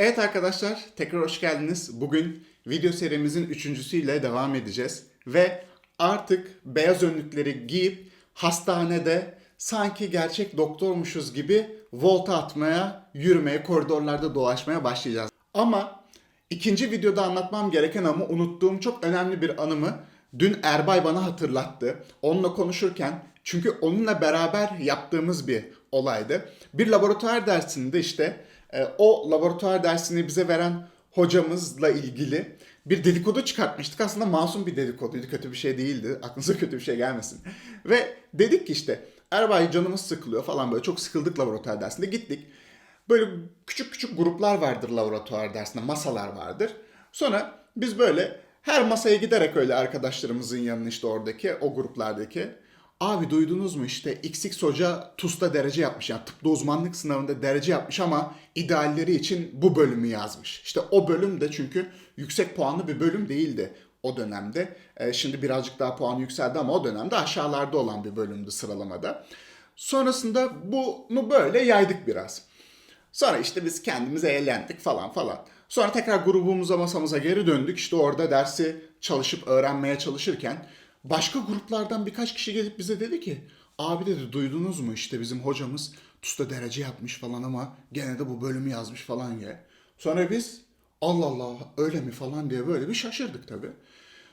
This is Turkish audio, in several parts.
Evet arkadaşlar tekrar hoş geldiniz. Bugün video serimizin üçüncüsüyle devam edeceğiz. Ve artık beyaz önlükleri giyip hastanede sanki gerçek doktormuşuz gibi volta atmaya, yürümeye, koridorlarda dolaşmaya başlayacağız. Ama ikinci videoda anlatmam gereken ama unuttuğum çok önemli bir anımı dün Erbay bana hatırlattı. Onunla konuşurken çünkü onunla beraber yaptığımız bir olaydı. Bir laboratuvar dersinde işte o laboratuvar dersini bize veren hocamızla ilgili bir dedikodu çıkartmıştık. Aslında masum bir dedikoduydu. Kötü bir şey değildi. Aklınıza kötü bir şey gelmesin. Ve dedik ki işte Erbay canımız sıkılıyor falan böyle. Çok sıkıldık laboratuvar dersinde. Gittik. Böyle küçük küçük gruplar vardır laboratuvar dersinde. Masalar vardır. Sonra biz böyle her masaya giderek öyle arkadaşlarımızın yanına işte oradaki o gruplardaki Abi duydunuz mu işte XX hoca TUS'ta derece yapmış yani tıpta uzmanlık sınavında derece yapmış ama idealleri için bu bölümü yazmış. İşte o bölüm de çünkü yüksek puanlı bir bölüm değildi o dönemde. Ee, şimdi birazcık daha puan yükseldi ama o dönemde aşağılarda olan bir bölümdü sıralamada. Sonrasında bunu böyle yaydık biraz. Sonra işte biz kendimize eğlendik falan falan. Sonra tekrar grubumuza masamıza geri döndük. İşte orada dersi çalışıp öğrenmeye çalışırken başka gruplardan birkaç kişi gelip bize dedi ki abi dedi duydunuz mu işte bizim hocamız TUS'ta derece yapmış falan ama gene de bu bölümü yazmış falan diye. Sonra biz Allah Allah öyle mi falan diye böyle bir şaşırdık tabii.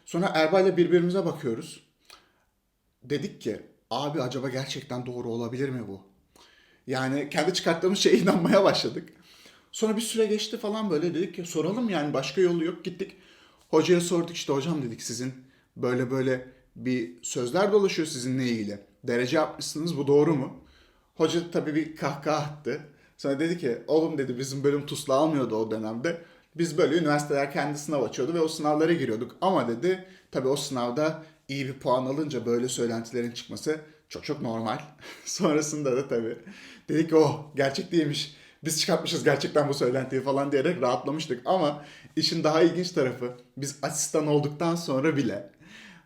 Sonra Erbay'la birbirimize bakıyoruz. Dedik ki abi acaba gerçekten doğru olabilir mi bu? Yani kendi çıkarttığımız şeye inanmaya başladık. Sonra bir süre geçti falan böyle dedik ki soralım yani başka yolu yok gittik. Hocaya sorduk işte hocam dedik sizin böyle böyle bir sözler dolaşıyor sizinle ilgili. Derece yapmışsınız bu doğru mu? Hoca tabii bir kahkaha attı. Sonra dedi ki oğlum dedi bizim bölüm TUS'la almıyordu o dönemde. Biz böyle üniversiteler kendi sınav açıyordu ve o sınavlara giriyorduk. Ama dedi tabii o sınavda iyi bir puan alınca böyle söylentilerin çıkması çok çok normal. Sonrasında da tabii dedik ki oh gerçek değilmiş. Biz çıkartmışız gerçekten bu söylentiyi falan diyerek rahatlamıştık. Ama işin daha ilginç tarafı biz asistan olduktan sonra bile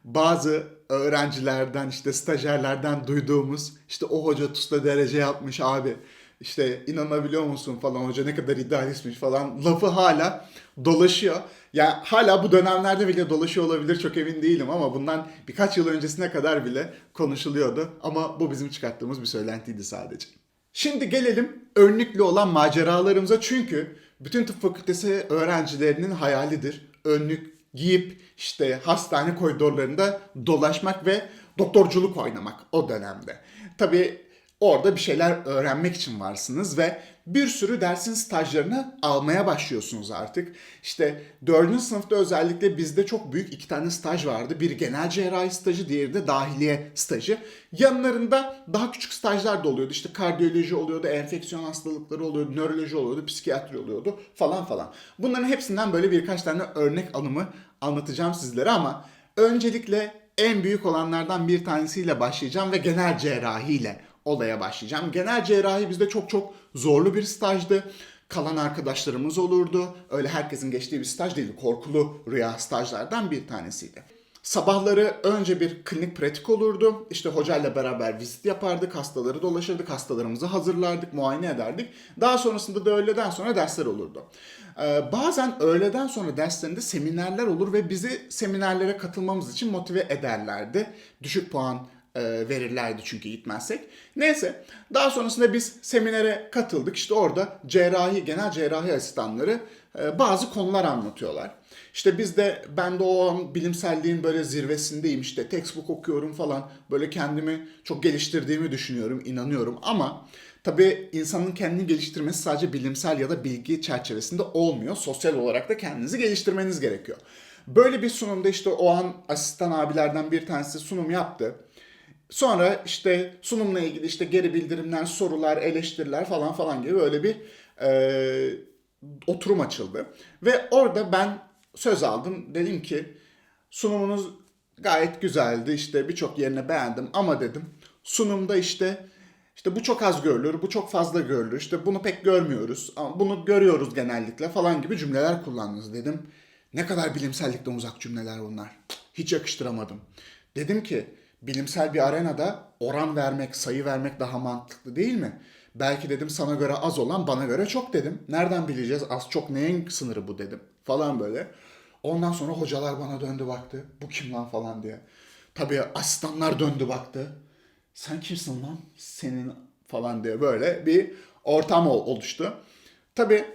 bazı öğrencilerden işte stajyerlerden duyduğumuz işte o hoca TUS'ta derece yapmış abi işte inanabiliyor musun falan hoca ne kadar idealistmiş falan lafı hala dolaşıyor. Yani hala bu dönemlerde bile dolaşıyor olabilir çok emin değilim ama bundan birkaç yıl öncesine kadar bile konuşuluyordu. Ama bu bizim çıkarttığımız bir söylentiydi sadece. Şimdi gelelim önlüklü olan maceralarımıza çünkü bütün tıp fakültesi öğrencilerinin hayalidir. Önlük giyip işte hastane koridorlarında dolaşmak ve doktorculuk oynamak o dönemde. Tabii orada bir şeyler öğrenmek için varsınız ve bir sürü dersin stajlarını almaya başlıyorsunuz artık. İşte dördüncü sınıfta özellikle bizde çok büyük iki tane staj vardı. Bir genel cerrahi stajı, diğeri de dahiliye stajı. Yanlarında daha küçük stajlar da oluyordu. İşte kardiyoloji oluyordu, enfeksiyon hastalıkları oluyordu, nöroloji oluyordu, psikiyatri oluyordu falan falan. Bunların hepsinden böyle birkaç tane örnek anımı anlatacağım sizlere ama öncelikle en büyük olanlardan bir tanesiyle başlayacağım ve genel cerrahiyle olaya başlayacağım. Genel cerrahi bizde çok çok zorlu bir stajdı. Kalan arkadaşlarımız olurdu. Öyle herkesin geçtiği bir staj değildi. Korkulu rüya stajlardan bir tanesiydi. Sabahları önce bir klinik pratik olurdu. İşte hocayla beraber vizit yapardık, hastaları dolaşırdık, hastalarımızı hazırlardık, muayene ederdik. Daha sonrasında da öğleden sonra dersler olurdu. Ee, bazen öğleden sonra derslerinde seminerler olur ve bizi seminerlere katılmamız için motive ederlerdi. Düşük puan e, verirlerdi çünkü gitmezsek. Neyse daha sonrasında biz seminere katıldık. İşte orada cerrahi, genel cerrahi asistanları e, bazı konular anlatıyorlar. İşte biz de ben de o an bilimselliğin böyle zirvesindeyim işte textbook okuyorum falan böyle kendimi çok geliştirdiğimi düşünüyorum, inanıyorum ama tabii insanın kendini geliştirmesi sadece bilimsel ya da bilgi çerçevesinde olmuyor. Sosyal olarak da kendinizi geliştirmeniz gerekiyor. Böyle bir sunumda işte o an asistan abilerden bir tanesi sunum yaptı. Sonra işte sunumla ilgili işte geri bildirimler, sorular, eleştiriler falan falan gibi böyle bir e, oturum açıldı. Ve orada ben söz aldım. Dedim ki sunumunuz gayet güzeldi. İşte birçok yerini beğendim ama dedim sunumda işte işte bu çok az görülür, bu çok fazla görülür. İşte bunu pek görmüyoruz bunu görüyoruz genellikle falan gibi cümleler kullandınız dedim. Ne kadar bilimsellikten uzak cümleler bunlar. Hiç yakıştıramadım. Dedim ki bilimsel bir arenada oran vermek, sayı vermek daha mantıklı değil mi? Belki dedim sana göre az olan bana göre çok dedim. Nereden bileceğiz az çok neyin sınırı bu dedim falan böyle. Ondan sonra hocalar bana döndü baktı. Bu kim lan falan diye. Tabii asistanlar döndü baktı. Sen kimsin lan? Senin falan diye böyle bir ortam ol- oluştu. Tabii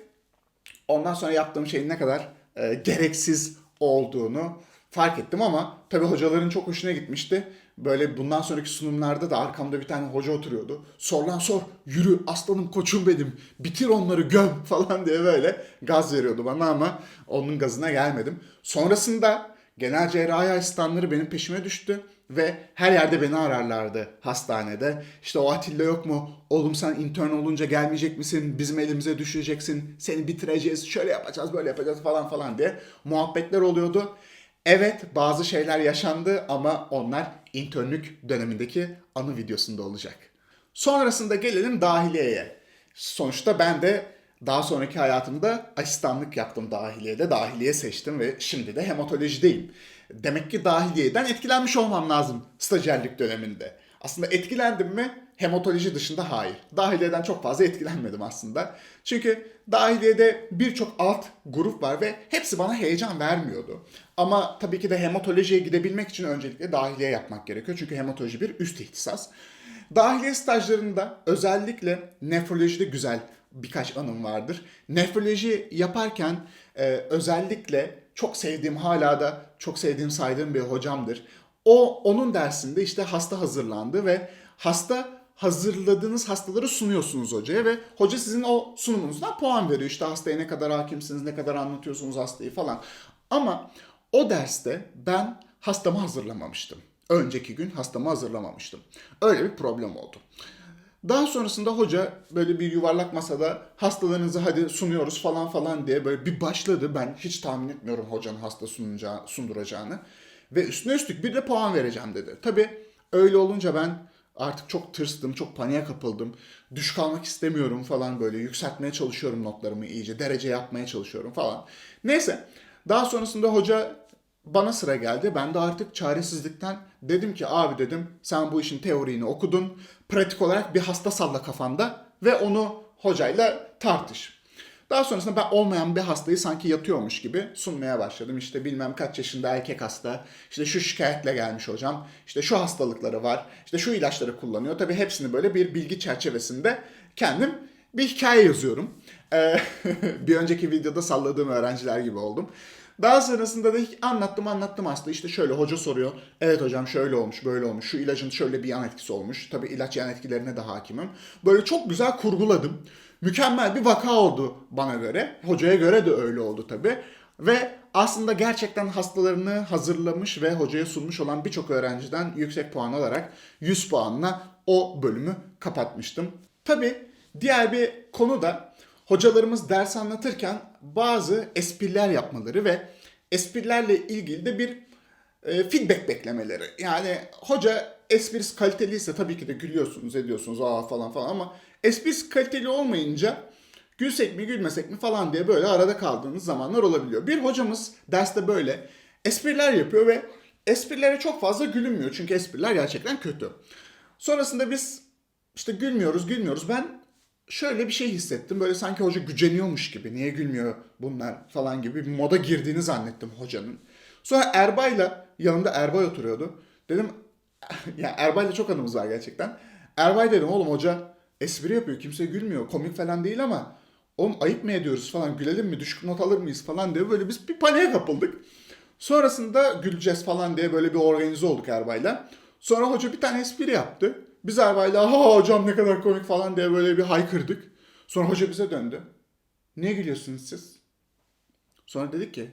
ondan sonra yaptığım şeyin ne kadar e, gereksiz olduğunu fark ettim ama tabii hocaların çok hoşuna gitmişti. Böyle bundan sonraki sunumlarda da arkamda bir tane hoca oturuyordu. Sor lan sor, yürü aslanım koçum benim, bitir onları göm falan diye böyle gaz veriyordu bana ama onun gazına gelmedim. Sonrasında genel cerrahi asistanları benim peşime düştü ve her yerde beni ararlardı hastanede. İşte o Atilla yok mu? Oğlum sen intern olunca gelmeyecek misin? Bizim elimize düşeceksin. Seni bitireceğiz. Şöyle yapacağız, böyle yapacağız falan falan diye muhabbetler oluyordu. Evet bazı şeyler yaşandı ama onlar internlük dönemindeki anı videosunda olacak. Sonrasında gelelim dahiliyeye. Sonuçta ben de daha sonraki hayatımda asistanlık yaptım dahiliyede. Dahiliye seçtim ve şimdi de hematolojideyim. Demek ki dahiliyeden etkilenmiş olmam lazım stajyerlik döneminde. Aslında etkilendim mi? Hematoloji dışında hayır. Dahiliyeden çok fazla etkilenmedim aslında. Çünkü dahiliyede birçok alt grup var ve hepsi bana heyecan vermiyordu. Ama tabii ki de hematolojiye gidebilmek için öncelikle dahiliye yapmak gerekiyor. Çünkü hematoloji bir üst ihtisas. Dahiliye stajlarında özellikle nefrolojide güzel birkaç anım vardır. Nefroloji yaparken e, özellikle çok sevdiğim hala da çok sevdiğim saydığım bir hocamdır. O onun dersinde işte hasta hazırlandı ve hasta hazırladığınız hastaları sunuyorsunuz hocaya ve hoca sizin o sunumunuzdan puan veriyor. İşte hastaya ne kadar hakimsiniz, ne kadar anlatıyorsunuz hastayı falan. Ama o derste ben hastamı hazırlamamıştım. Önceki gün hastamı hazırlamamıştım. Öyle bir problem oldu. Daha sonrasında hoca böyle bir yuvarlak masada hastalarınızı hadi sunuyoruz falan falan diye böyle bir başladı. Ben hiç tahmin etmiyorum hocanın hasta sunacağı, sunduracağını. Ve üstüne üstlük bir de puan vereceğim dedi. Tabii öyle olunca ben artık çok tırstım, çok paniğe kapıldım. Düş kalmak istemiyorum falan böyle. Yükseltmeye çalışıyorum notlarımı iyice. Derece yapmaya çalışıyorum falan. Neyse. Daha sonrasında hoca bana sıra geldi. Ben de artık çaresizlikten dedim ki abi dedim sen bu işin teorini okudun. Pratik olarak bir hasta salla kafanda ve onu hocayla tartış. Daha sonrasında ben olmayan bir hastayı sanki yatıyormuş gibi sunmaya başladım. İşte bilmem kaç yaşında erkek hasta, işte şu şikayetle gelmiş hocam, işte şu hastalıkları var, işte şu ilaçları kullanıyor. Tabii hepsini böyle bir bilgi çerçevesinde kendim bir hikaye yazıyorum. Ee, bir önceki videoda salladığım öğrenciler gibi oldum. Daha sonrasında da anlattım anlattım hasta işte şöyle hoca soruyor. Evet hocam şöyle olmuş böyle olmuş şu ilacın şöyle bir yan etkisi olmuş. Tabii ilaç yan etkilerine de hakimim. Böyle çok güzel kurguladım. Mükemmel bir vaka oldu bana göre. Hocaya göre de öyle oldu tabii. Ve aslında gerçekten hastalarını hazırlamış ve hocaya sunmuş olan birçok öğrenciden yüksek puan alarak 100 puanla o bölümü kapatmıştım. Tabii diğer bir konu da hocalarımız ders anlatırken bazı espriler yapmaları ve esprilerle ilgili de bir e, feedback beklemeleri. Yani hoca esprisi kaliteliyse tabii ki de gülüyorsunuz, ediyorsunuz aa falan falan ama esprisi kaliteli olmayınca gülsek mi gülmesek mi falan diye böyle arada kaldığınız zamanlar olabiliyor. Bir hocamız derste böyle espriler yapıyor ve esprilere çok fazla gülünmüyor çünkü espriler gerçekten kötü. Sonrasında biz işte gülmüyoruz, gülmüyoruz. Ben şöyle bir şey hissettim. Böyle sanki hoca güceniyormuş gibi. Niye gülmüyor bunlar falan gibi bir moda girdiğini zannettim hocanın. Sonra Erbay'la yanımda Erbay oturuyordu. Dedim ya Erbay'la çok anımız var gerçekten. Erbay dedim oğlum hoca espri yapıyor. Kimse gülmüyor. Komik falan değil ama oğlum ayıp mı ediyoruz falan gülelim mi düşük not alır mıyız falan diye böyle biz bir paniğe kapıldık. Sonrasında güleceğiz falan diye böyle bir organize olduk Erbay'la. Sonra hoca bir tane espri yaptı. Biz Erbay'la ha hocam ne kadar komik falan diye böyle bir haykırdık. Sonra hoca bize döndü. Niye gülüyorsunuz siz? Sonra dedik ki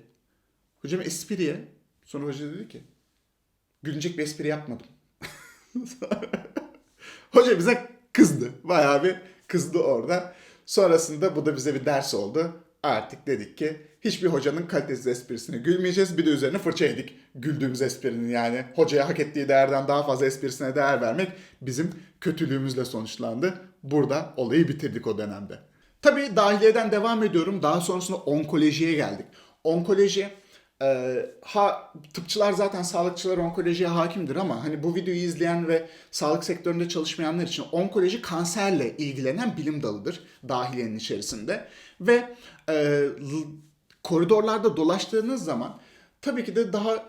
hocam espriye. Sonra hoca dedi ki gülünecek bir espri yapmadım. hoca bize kızdı. Bayağı bir kızdı orada. Sonrasında bu da bize bir ders oldu. Artık dedik ki hiçbir hocanın kalitesiz esprisine gülmeyeceğiz. Bir de üzerine fırça yedik güldüğümüz esprinin yani. Hocaya hak ettiği değerden daha fazla esprisine değer vermek bizim kötülüğümüzle sonuçlandı. Burada olayı bitirdik o dönemde. Tabii dahiliyeden devam ediyorum. Daha sonrasında onkolojiye geldik. Onkoloji Ee, ha tıpçılar zaten sağlıkçılar onkolojiye hakimdir ama hani bu videoyu izleyen ve sağlık sektöründe çalışmayanlar için onkoloji kanserle ilgilenen bilim dalıdır dahiliyenin içerisinde ve e, koridorlarda dolaştığınız zaman tabii ki de daha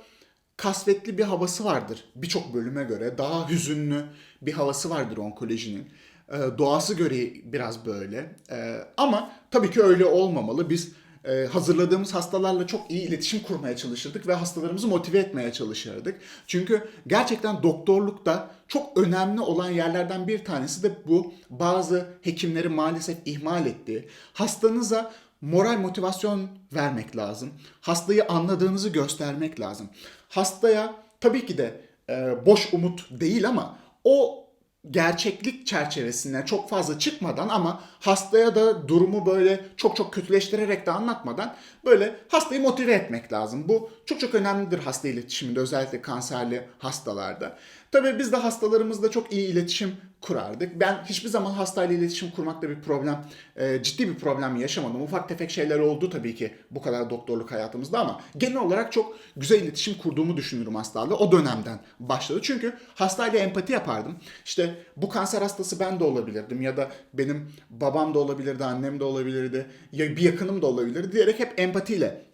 kasvetli bir havası vardır birçok bölüme göre. Daha hüzünlü bir havası vardır onkolojinin. Ee, doğası göre biraz böyle. Ee, ama tabii ki öyle olmamalı. Biz e, hazırladığımız hastalarla çok iyi iletişim kurmaya çalışırdık ve hastalarımızı motive etmeye çalışırdık. Çünkü gerçekten doktorlukta çok önemli olan yerlerden bir tanesi de bu. Bazı hekimleri maalesef ihmal ettiği. Hastanıza moral motivasyon vermek lazım. Hastayı anladığınızı göstermek lazım. Hastaya tabii ki de e, boş umut değil ama o gerçeklik çerçevesine çok fazla çıkmadan ama hastaya da durumu böyle çok çok kötüleştirerek de anlatmadan böyle hastayı motive etmek lazım. Bu çok çok önemlidir hasta iletişiminde özellikle kanserli hastalarda. Tabii biz de hastalarımızla çok iyi iletişim kurardık. Ben hiçbir zaman hastayla iletişim kurmakta bir problem, e, ciddi bir problem yaşamadım. Ufak tefek şeyler oldu tabii ki bu kadar doktorluk hayatımızda ama genel olarak çok güzel iletişim kurduğumu düşünürüm hastalarla. O dönemden başladı. Çünkü hastayla empati yapardım. İşte bu kanser hastası ben de olabilirdim ya da benim babam da olabilirdi, annem de olabilirdi, ya bir yakınım da olabilirdi diyerek hep empatiyle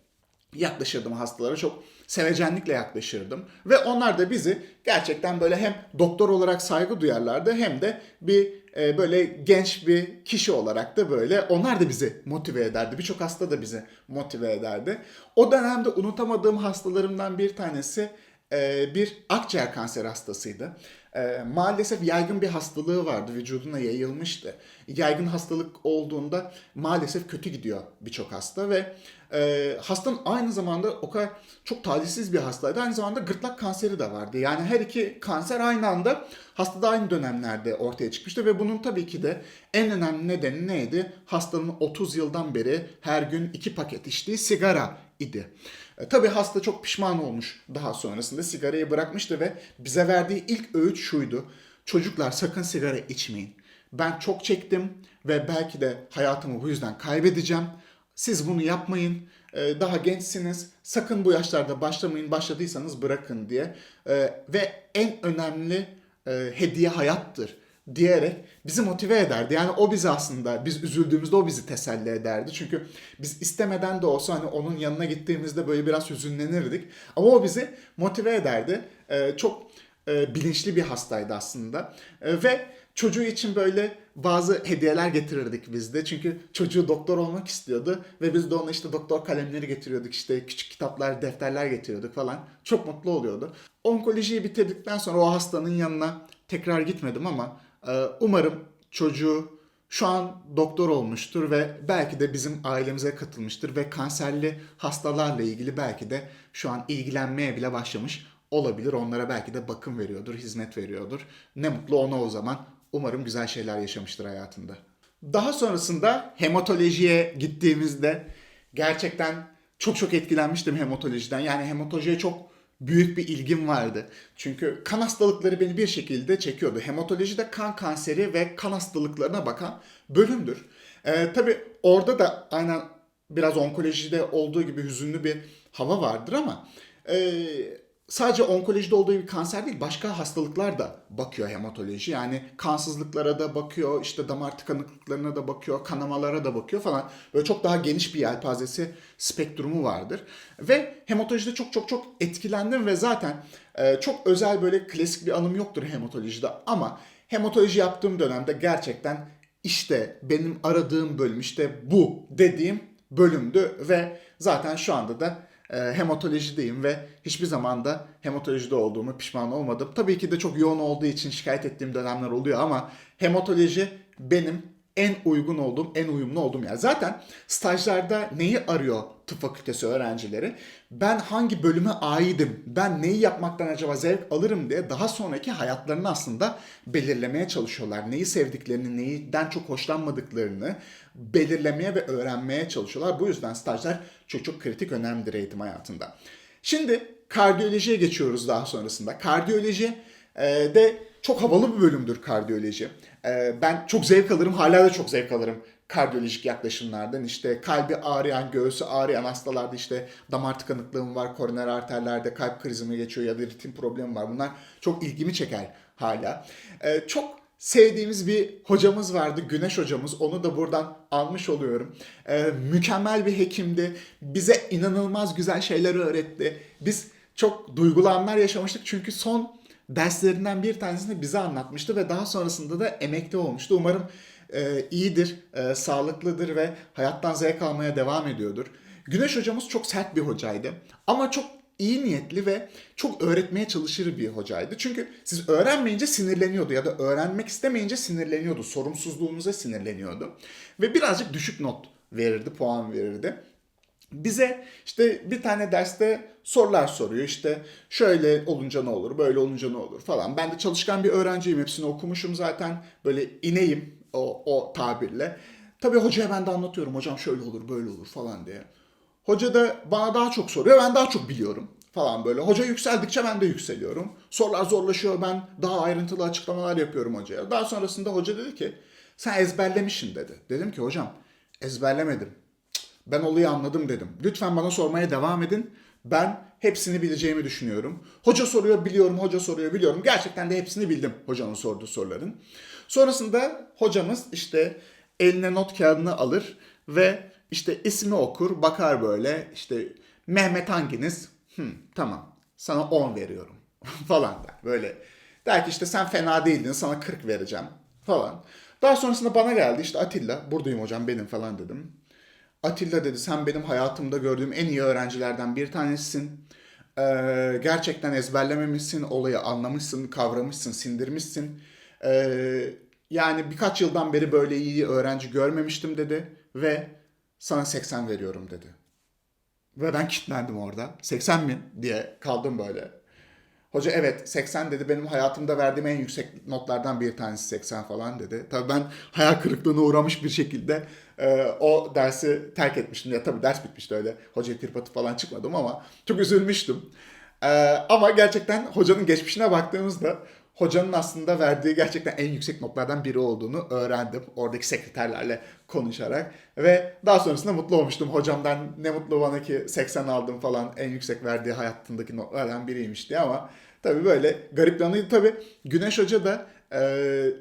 yaklaşırdım hastalara. Çok sevecenlikle yaklaşırdım. Ve onlar da bizi gerçekten böyle hem doktor olarak saygı duyarlardı hem de bir e, böyle genç bir kişi olarak da böyle onlar da bizi motive ederdi. Birçok hasta da bizi motive ederdi. O dönemde unutamadığım hastalarımdan bir tanesi e, bir akciğer kanseri hastasıydı. E, maalesef yaygın bir hastalığı vardı, vücuduna yayılmıştı. Yaygın hastalık olduğunda maalesef kötü gidiyor birçok hasta ve e, hastanın aynı zamanda o kadar çok talihsiz bir hastaydı. Aynı zamanda gırtlak kanseri de vardı. Yani her iki kanser aynı anda hastada aynı dönemlerde ortaya çıkmıştı ve bunun tabii ki de en önemli nedeni neydi? Hastanın 30 yıldan beri her gün iki paket içtiği sigara idi. E, tabii hasta çok pişman olmuş daha sonrasında sigarayı bırakmıştı ve bize verdiği ilk öğüt şuydu. Çocuklar sakın sigara içmeyin. Ben çok çektim ve belki de hayatımı bu yüzden kaybedeceğim. Siz bunu yapmayın. Ee, Daha gençsiniz. Sakın bu yaşlarda başlamayın. Başladıysanız bırakın diye. Ee, Ve en önemli e, hediye hayattır diyerek bizi motive ederdi. Yani o bizi aslında biz üzüldüğümüzde o bizi teselli ederdi. Çünkü biz istemeden de olsa hani onun yanına gittiğimizde böyle biraz hüzünlenirdik. Ama o bizi motive ederdi. Ee, Çok e, bilinçli bir hastaydı aslında. E, ve çocuğu için böyle bazı hediyeler getirirdik biz de. Çünkü çocuğu doktor olmak istiyordu ve biz de ona işte doktor kalemleri getiriyorduk işte küçük kitaplar, defterler getiriyorduk falan. Çok mutlu oluyordu. Onkolojiyi bitirdikten sonra o hastanın yanına tekrar gitmedim ama umarım çocuğu şu an doktor olmuştur ve belki de bizim ailemize katılmıştır ve kanserli hastalarla ilgili belki de şu an ilgilenmeye bile başlamış olabilir. Onlara belki de bakım veriyordur, hizmet veriyordur. Ne mutlu ona o zaman. Umarım güzel şeyler yaşamıştır hayatında. Daha sonrasında hematolojiye gittiğimizde gerçekten çok çok etkilenmiştim hematolojiden. Yani hematolojiye çok büyük bir ilgim vardı. Çünkü kan hastalıkları beni bir şekilde çekiyordu. Hematoloji de kan kanseri ve kan hastalıklarına bakan bölümdür. Ee, tabii orada da aynen biraz onkolojide olduğu gibi hüzünlü bir hava vardır ama e, sadece onkolojide olduğu gibi kanser değil başka hastalıklar da bakıyor hematoloji. Yani kansızlıklara da bakıyor, işte damar tıkanıklıklarına da bakıyor, kanamalara da bakıyor falan. Böyle çok daha geniş bir yelpazesi, spektrumu vardır. Ve hematolojide çok çok çok etkilendim ve zaten e, çok özel böyle klasik bir anım yoktur hematolojide ama hematoloji yaptığım dönemde gerçekten işte benim aradığım bölüm işte bu dediğim bölümdü ve zaten şu anda da e, hematolojideyim ve hiçbir zaman da hematolojide olduğumu pişman olmadım. Tabii ki de çok yoğun olduğu için şikayet ettiğim dönemler oluyor ama hematoloji benim en uygun olduğum, en uyumlu olduğum yer. Zaten stajlarda neyi arıyor tıp fakültesi öğrencileri? Ben hangi bölüme aidim? Ben neyi yapmaktan acaba zevk alırım diye daha sonraki hayatlarını aslında belirlemeye çalışıyorlar. Neyi sevdiklerini, neyden çok hoşlanmadıklarını belirlemeye ve öğrenmeye çalışıyorlar. Bu yüzden stajlar çok çok kritik önemlidir eğitim hayatında. Şimdi kardiyolojiye geçiyoruz daha sonrasında. Kardiyoloji e, de çok havalı bir bölümdür kardiyoloji. E, ben çok zevk alırım, hala da çok zevk alırım kardiyolojik yaklaşımlardan işte kalbi ağrıyan, göğsü ağrıyan hastalarda işte damar tıkanıklığım var, koroner arterlerde kalp krizi mi geçiyor ya da ritim problemi var. Bunlar çok ilgimi çeker hala. Ee, çok sevdiğimiz bir hocamız vardı, Güneş hocamız. Onu da buradan almış oluyorum. Ee, mükemmel bir hekimdi. Bize inanılmaz güzel şeyler öğretti. Biz çok duygulu anlar yaşamıştık çünkü son derslerinden bir tanesini bize anlatmıştı ve daha sonrasında da emekli olmuştu. Umarım e, iyidir, e, sağlıklıdır ve hayattan zevk almaya devam ediyordur. Güneş hocamız çok sert bir hocaydı ama çok iyi niyetli ve çok öğretmeye çalışır bir hocaydı. Çünkü siz öğrenmeyince sinirleniyordu ya da öğrenmek istemeyince sinirleniyordu. Sorumsuzluğunuza sinirleniyordu. Ve birazcık düşük not verirdi, puan verirdi. Bize işte bir tane derste sorular soruyor. İşte şöyle olunca ne olur, böyle olunca ne olur falan. Ben de çalışkan bir öğrenciyim. Hepsini okumuşum zaten. Böyle ineyim o, o tabirle. Tabii hocaya ben de anlatıyorum. Hocam şöyle olur, böyle olur falan diye. Hoca da bana daha çok soruyor. Ben daha çok biliyorum falan böyle. Hoca yükseldikçe ben de yükseliyorum. Sorular zorlaşıyor. Ben daha ayrıntılı açıklamalar yapıyorum hocaya. Daha sonrasında hoca dedi ki sen ezberlemişsin dedi. Dedim ki hocam ezberlemedim. Ben olayı anladım dedim. Lütfen bana sormaya devam edin. Ben hepsini bileceğimi düşünüyorum. Hoca soruyor biliyorum, hoca soruyor biliyorum. Gerçekten de hepsini bildim hocanın sorduğu soruların. Sonrasında hocamız işte eline not kağıdını alır ve işte ismi okur, bakar böyle işte Mehmet hanginiz? Hı, tamam sana 10 veriyorum falan der. Böyle der ki işte sen fena değildin sana 40 vereceğim falan. Daha sonrasında bana geldi işte Atilla buradayım hocam benim falan dedim. Atilla dedi sen benim hayatımda gördüğüm en iyi öğrencilerden bir tanesisin. Ee, gerçekten ezberlememişsin, olayı anlamışsın, kavramışsın, sindirmişsin. Ee, yani birkaç yıldan beri böyle iyi öğrenci görmemiştim dedi ve sana 80 veriyorum dedi. Ve ben kilitlendim orada. 80 mi diye kaldım böyle. Hoca evet 80 dedi benim hayatımda verdiğim en yüksek notlardan bir tanesi 80 falan dedi. Tabii ben hayal kırıklığına uğramış bir şekilde e, o dersi terk etmiştim. Ya tabii ders bitmişti öyle hocaya tirpatı falan çıkmadım ama çok üzülmüştüm. E, ama gerçekten hocanın geçmişine baktığımızda hocanın aslında verdiği gerçekten en yüksek notlardan biri olduğunu öğrendim. Oradaki sekreterlerle konuşarak ve daha sonrasında mutlu olmuştum. Hocamdan ne mutlu bana ki 80 aldım falan en yüksek verdiği hayatındaki notlardan biriymiş diye ama tabii böyle garip bir anıydı. Tabii Güneş Hoca da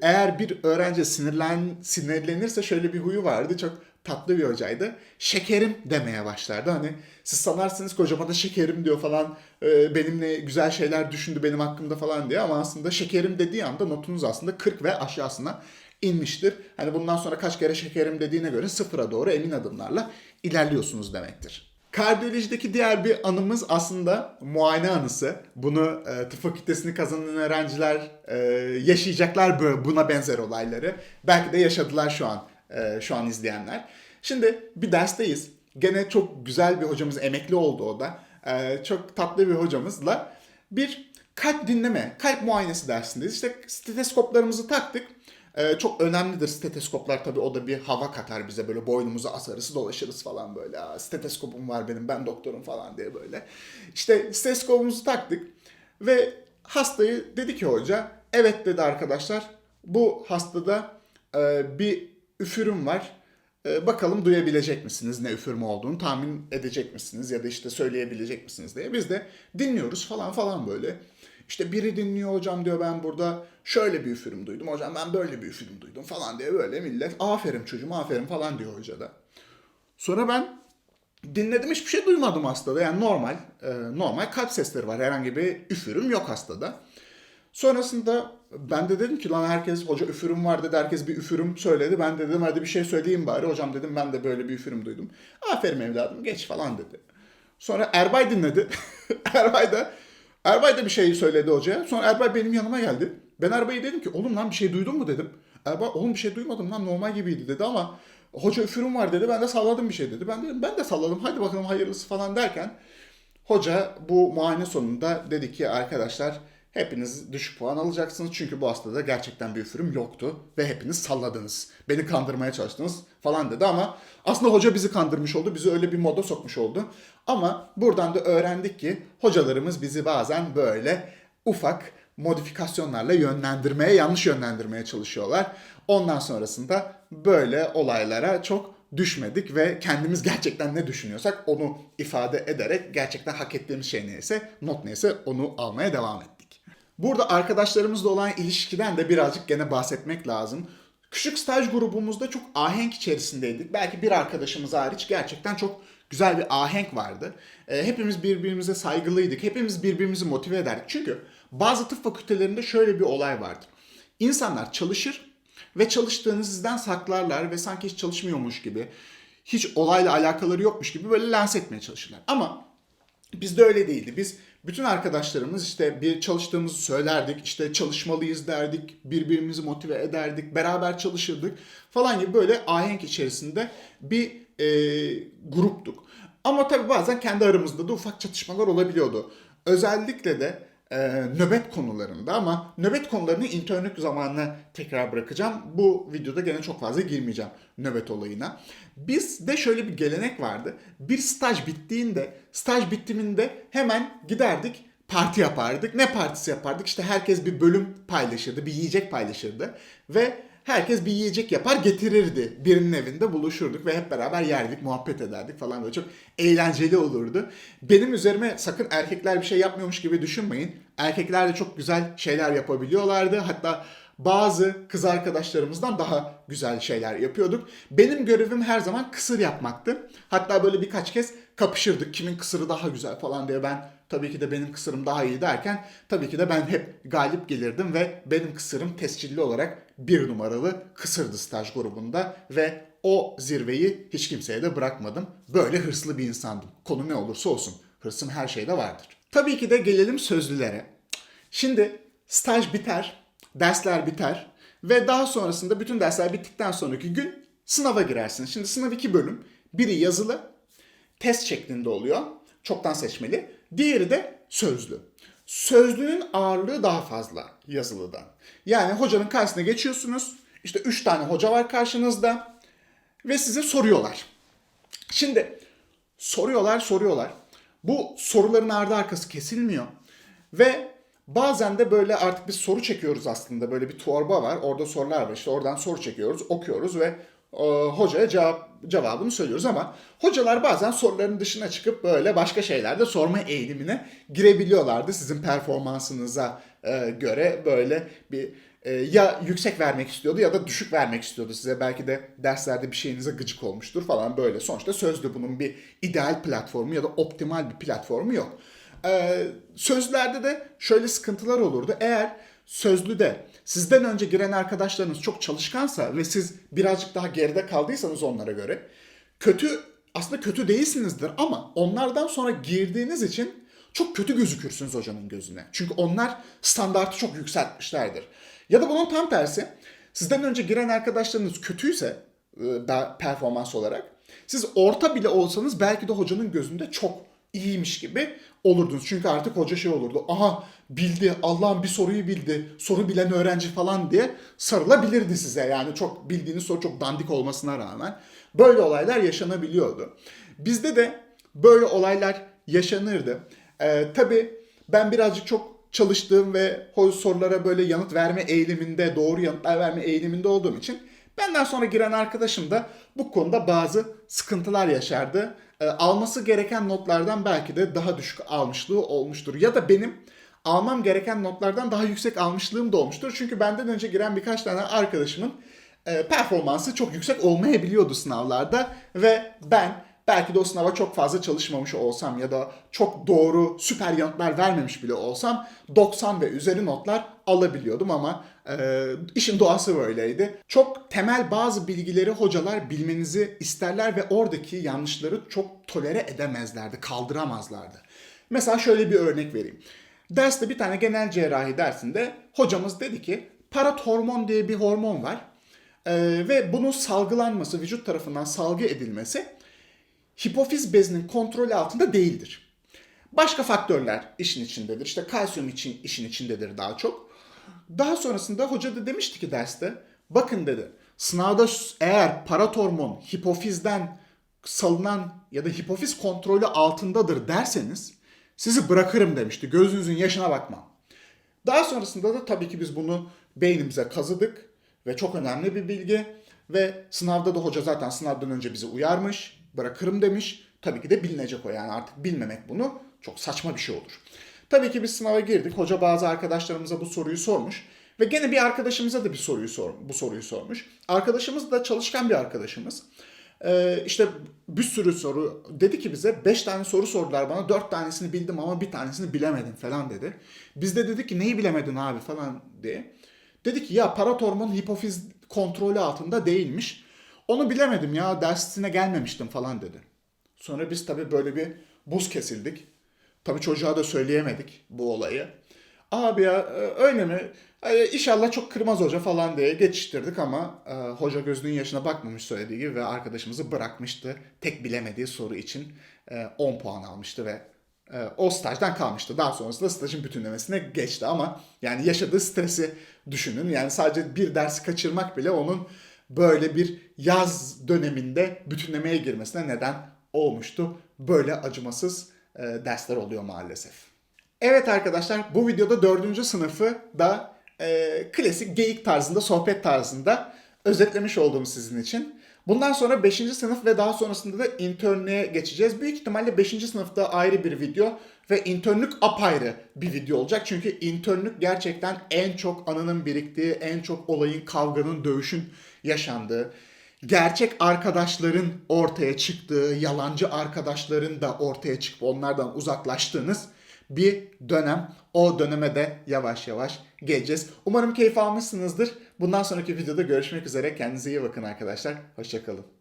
eğer bir öğrenci sinirlen, sinirlenirse şöyle bir huyu vardı. Çok tatlı bir hocaydı. Şekerim demeye başlardı. Hani siz sanarsınız ki hocama da şekerim diyor falan. e, benimle güzel şeyler düşündü benim hakkımda falan diye. Ama aslında şekerim dediği anda notunuz aslında 40 ve aşağısına inmiştir. Hani bundan sonra kaç kere şekerim dediğine göre sıfıra doğru emin adımlarla ilerliyorsunuz demektir. Kardiyolojideki diğer bir anımız aslında muayene anısı. Bunu e, tıp fakültesini kazanan öğrenciler e, yaşayacaklar böyle buna benzer olayları. Belki de yaşadılar şu an e, şu an izleyenler. Şimdi bir dersteyiz. Gene çok güzel bir hocamız emekli oldu o da. E, çok tatlı bir hocamızla bir kalp dinleme, kalp muayenesi dersindeyiz. İşte steteskoplarımızı taktık. Ee, çok önemlidir steteskoplar tabii o da bir hava katar bize böyle boynumuza asarız dolaşırız falan böyle. Aa, steteskopum var benim ben doktorum falan diye böyle. İşte steteskopumuzu taktık ve hastayı dedi ki hoca evet dedi arkadaşlar bu hastada e, bir üfürüm var. E, bakalım duyabilecek misiniz ne üfürme olduğunu tahmin edecek misiniz ya da işte söyleyebilecek misiniz diye. Biz de dinliyoruz falan falan böyle. İşte biri dinliyor hocam diyor ben burada şöyle bir üfürüm duydum hocam ben böyle bir üfürüm duydum falan diye böyle millet aferin çocuğum aferin falan diyor hoca da. Sonra ben dinledim hiçbir şey duymadım hastada yani normal e, normal kalp sesleri var herhangi bir üfürüm yok hastada. Sonrasında ben de dedim ki lan herkes hoca üfürüm var dedi herkes bir üfürüm söyledi. Ben de dedim hadi bir şey söyleyeyim bari hocam dedim ben de böyle bir üfürüm duydum. Aferin evladım geç falan dedi. Sonra Erbay dinledi. Erbay da Erbay da bir şey söyledi hocaya. Sonra Erbay benim yanıma geldi. Ben Erbay'a dedim ki oğlum lan bir şey duydun mu dedim. Erbay oğlum bir şey duymadım lan normal gibiydi dedi ama hoca üfürüm var dedi. Ben de salladım bir şey dedi. Ben dedim ben de salladım hadi bakalım hayırlısı falan derken hoca bu muayene sonunda dedi ki arkadaşlar hepiniz düşük puan alacaksınız. Çünkü bu hastada gerçekten bir üfürüm yoktu ve hepiniz salladınız. Beni kandırmaya çalıştınız falan dedi ama aslında hoca bizi kandırmış oldu. Bizi öyle bir moda sokmuş oldu. Ama buradan da öğrendik ki hocalarımız bizi bazen böyle ufak modifikasyonlarla yönlendirmeye, yanlış yönlendirmeye çalışıyorlar. Ondan sonrasında böyle olaylara çok düşmedik ve kendimiz gerçekten ne düşünüyorsak onu ifade ederek gerçekten hak ettiğimiz şey neyse, not neyse onu almaya devam ettik. Burada arkadaşlarımızla olan ilişkiden de birazcık gene bahsetmek lazım. Küçük staj grubumuzda çok ahenk içerisindeydik. Belki bir arkadaşımız hariç gerçekten çok güzel bir ahenk vardı. Ee, hepimiz birbirimize saygılıydık. Hepimiz birbirimizi motive ederdik. Çünkü bazı tıp fakültelerinde şöyle bir olay vardır. İnsanlar çalışır ve çalıştığını sizden saklarlar ve sanki hiç çalışmıyormuş gibi, hiç olayla alakaları yokmuş gibi böyle lanse etmeye çalışırlar. Ama Bizde öyle değildi. Biz bütün arkadaşlarımız işte bir çalıştığımızı söylerdik, işte çalışmalıyız derdik, birbirimizi motive ederdik, beraber çalışırdık falan gibi böyle ahenk içerisinde bir e, gruptuk. Ama tabii bazen kendi aramızda da ufak çatışmalar olabiliyordu. Özellikle de e, nöbet konularında ama nöbet konularını internlük zamanına tekrar bırakacağım. Bu videoda gene çok fazla girmeyeceğim nöbet olayına. Bizde şöyle bir gelenek vardı. Bir staj bittiğinde, staj bitiminde hemen giderdik parti yapardık. Ne partisi yapardık? İşte herkes bir bölüm paylaşırdı, bir yiyecek paylaşırdı ve herkes bir yiyecek yapar getirirdi. Birinin evinde buluşurduk ve hep beraber yerdik, muhabbet ederdik falan böyle çok eğlenceli olurdu. Benim üzerime sakın erkekler bir şey yapmıyormuş gibi düşünmeyin. Erkekler de çok güzel şeyler yapabiliyorlardı. Hatta bazı kız arkadaşlarımızdan daha güzel şeyler yapıyorduk. Benim görevim her zaman kısır yapmaktı. Hatta böyle birkaç kez kapışırdık. Kimin kısırı daha güzel falan diye ben tabii ki de benim kısırım daha iyi derken tabii ki de ben hep galip gelirdim ve benim kısırım tescilli olarak bir numaralı kısırdı staj grubunda ve o zirveyi hiç kimseye de bırakmadım. Böyle hırslı bir insandım. Konu ne olursa olsun. Hırsım her şeyde vardır. Tabii ki de gelelim sözlülere. Şimdi staj biter, dersler biter ve daha sonrasında bütün dersler bittikten sonraki gün sınava girersiniz. Şimdi sınav iki bölüm. Biri yazılı, test şeklinde oluyor. Çoktan seçmeli. Diğeri de sözlü. Sözlünün ağırlığı daha fazla yazılıdan. Yani hocanın karşısına geçiyorsunuz. İşte üç tane hoca var karşınızda ve size soruyorlar. Şimdi soruyorlar soruyorlar. Bu soruların ardı arkası kesilmiyor. Ve bazen de böyle artık bir soru çekiyoruz aslında. Böyle bir torba var. Orada sorular var. İşte oradan soru çekiyoruz, okuyoruz ve e, hocaya cevap cevabını söylüyoruz ama hocalar bazen soruların dışına çıkıp böyle başka şeyler de sorma eğilimine girebiliyorlardı. Sizin performansınıza e, göre böyle bir e, ya yüksek vermek istiyordu ya da düşük vermek istiyordu size. Belki de derslerde bir şeyinize gıcık olmuştur falan böyle. Sonuçta sözlü bunun bir ideal platformu ya da optimal bir platformu yok. Ee, sözlerde de şöyle sıkıntılar olurdu. Eğer sözlüde sizden önce giren arkadaşlarınız çok çalışkansa ve siz birazcık daha geride kaldıysanız onlara göre kötü aslında kötü değilsinizdir ama onlardan sonra girdiğiniz için çok kötü gözükürsünüz hocanın gözüne. Çünkü onlar standartı çok yükseltmişlerdir. Ya da bunun tam tersi sizden önce giren arkadaşlarınız kötüyse e, performans olarak siz orta bile olsanız belki de hocanın gözünde çok iyiymiş gibi olurdunuz. Çünkü artık hoca şey olurdu. Aha bildi Allah'ın bir soruyu bildi. Soru bilen öğrenci falan diye sarılabilirdi size. Yani çok bildiğiniz soru çok dandik olmasına rağmen. Böyle olaylar yaşanabiliyordu. Bizde de böyle olaylar yaşanırdı. Ee, tabii ben birazcık çok çalıştığım ve sorulara böyle yanıt verme eğiliminde, doğru yanıtlar verme eğiliminde olduğum için benden sonra giren arkadaşım da bu konuda bazı sıkıntılar yaşardı. E, alması gereken notlardan belki de daha düşük almışlığı olmuştur. Ya da benim almam gereken notlardan daha yüksek almışlığım da olmuştur. Çünkü benden önce giren birkaç tane arkadaşımın e, performansı çok yüksek olmayabiliyordu sınavlarda ve ben belki de o sınava çok fazla çalışmamış olsam ya da çok doğru süper yanıtlar vermemiş bile olsam 90 ve üzeri notlar alabiliyordum ama e, işin doğası böyleydi. Çok temel bazı bilgileri hocalar bilmenizi isterler ve oradaki yanlışları çok tolere edemezlerdi, kaldıramazlardı. Mesela şöyle bir örnek vereyim. Derste bir tane genel cerrahi dersinde hocamız dedi ki parat hormon diye bir hormon var. Ee, ve bunun salgılanması, vücut tarafından salgı edilmesi hipofiz bezinin kontrolü altında değildir. Başka faktörler işin içindedir. İşte kalsiyum için işin içindedir daha çok. Daha sonrasında hoca da demişti ki derste bakın dedi sınavda eğer paratormon hipofizden salınan ya da hipofiz kontrolü altındadır derseniz sizi bırakırım demişti. Gözünüzün yaşına bakmam. Daha sonrasında da tabii ki biz bunu beynimize kazıdık ve çok önemli bir bilgi ve sınavda da hoca zaten sınavdan önce bizi uyarmış, bırakırım demiş. Tabii ki de bilinecek o yani artık bilmemek bunu çok saçma bir şey olur. Tabii ki biz sınava girdik. Hoca bazı arkadaşlarımıza bu soruyu sormuş. Ve gene bir arkadaşımıza da bir soruyu sor, bu soruyu sormuş. Arkadaşımız da çalışkan bir arkadaşımız. Ee, işte bir sürü soru dedi ki bize 5 tane soru sordular bana 4 tanesini bildim ama bir tanesini bilemedim falan dedi. Biz de dedik ki neyi bilemedin abi falan diye. Dedi ki ya paratormon hipofiz kontrolü altında değilmiş. Onu bilemedim ya dersine gelmemiştim falan dedi. Sonra biz tabii böyle bir buz kesildik. Tabii çocuğa da söyleyemedik bu olayı. Abi ya e, öyle mi? E, İnşallah çok kırmaz hoca falan diye geçiştirdik ama e, hoca gözünün yaşına bakmamış söylediği gibi ve arkadaşımızı bırakmıştı. Tek bilemediği soru için e, 10 puan almıştı ve e, o stajdan kalmıştı. Daha sonrasında stajın bütünlemesine geçti ama yani yaşadığı stresi düşünün. Yani sadece bir dersi kaçırmak bile onun böyle bir yaz döneminde bütünlemeye girmesine neden olmuştu. Böyle acımasız e, dersler oluyor maalesef. Evet arkadaşlar bu videoda dördüncü sınıfı da e, klasik geyik tarzında, sohbet tarzında özetlemiş oldum sizin için. Bundan sonra 5. sınıf ve daha sonrasında da internliğe geçeceğiz. Büyük ihtimalle 5. sınıfta ayrı bir video ve internlük apayrı bir video olacak. Çünkü internlük gerçekten en çok anının biriktiği, en çok olayın, kavganın, dövüşün yaşandığı, gerçek arkadaşların ortaya çıktığı, yalancı arkadaşların da ortaya çıkıp onlardan uzaklaştığınız bir dönem. O döneme de yavaş yavaş geleceğiz. Umarım keyif almışsınızdır. Bundan sonraki videoda görüşmek üzere. Kendinize iyi bakın arkadaşlar. Hoşçakalın.